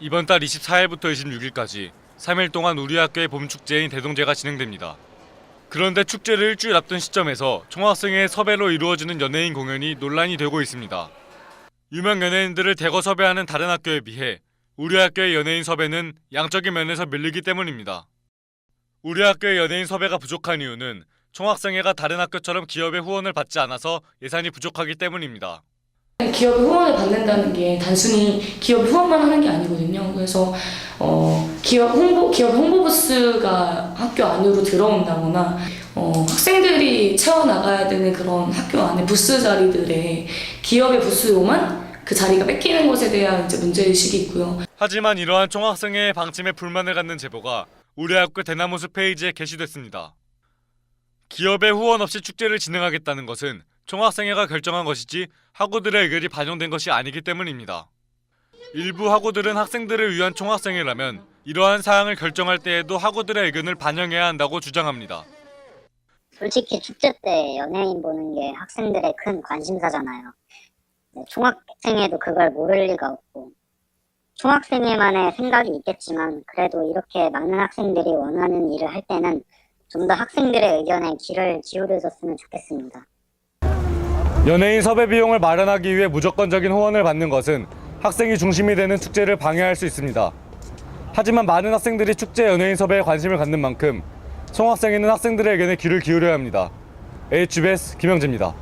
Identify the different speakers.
Speaker 1: 이번 달 24일부터 26일까지 3일 동안 우리 학교의 봄 축제인 대동제가 진행됩니다. 그런데 축제를 일주일 앞둔 시점에서 총학생의 섭외로 이루어지는 연예인 공연이 논란이 되고 있습니다. 유명 연예인들을 대거 섭외하는 다른 학교에 비해 우리 학교의 연예인 섭외는 양적인 면에서 밀리기 때문입니다. 우리 학교의 연예인 섭외가 부족한 이유는 총학생회가 다른 학교처럼 기업의 후원을 받지 않아서 예산이 부족하기 때문입니다.
Speaker 2: 기업의 후원을 받는다는 게 단순히 기업 후원만 하는 게 아니거든요. 그래서 어, 기업 홍보 기업 홍보 부스가 학교 안으로 들어온다거나 어, 학생들이 채워 나가야 되는 그런 학교 안에 부스 자리들에 기업의 부스로만 그 자리가 뺏기는 것에 대한 이제 문제 의식이 있고요.
Speaker 1: 하지만 이러한 총학생회의 방침에 불만을 갖는 제보가 우리 학교 대나무숲 페이지에 게시됐습니다. 기업의 후원 없이 축제를 진행하겠다는 것은 총학생회가 결정한 것이지 학우들의 의견이 반영된 것이 아니기 때문입니다. 일부 학우들은 학생들을 위한 총학생회라면 이러한 사항을 결정할 때에도 학우들의 의견을 반영해야 한다고 주장합니다.
Speaker 3: 솔직히 축제 때 연예인 보는 게 학생들의 큰 관심사잖아요. 네, 총학생회도 그걸 모를 리가 없고 총학생회만의 생각이 있겠지만 그래도 이렇게 많은 학생들이 원하는 일을 할 때는 좀 더 학생들의 의견에 귀를 기울여줬으면 좋겠습니다.
Speaker 1: 연예인 섭외 비용을 마련하기 위해 무조건적인 후원을 받는 것은 학생이 중심이 되는 축제를 방해할 수 있습니다. 하지만 많은 학생들이 축제 연예인 섭외에 관심을 갖는 만큼 총학생회는 학생들의 의견에 귀를 기울여야 합니다. HBS 김영재입니다.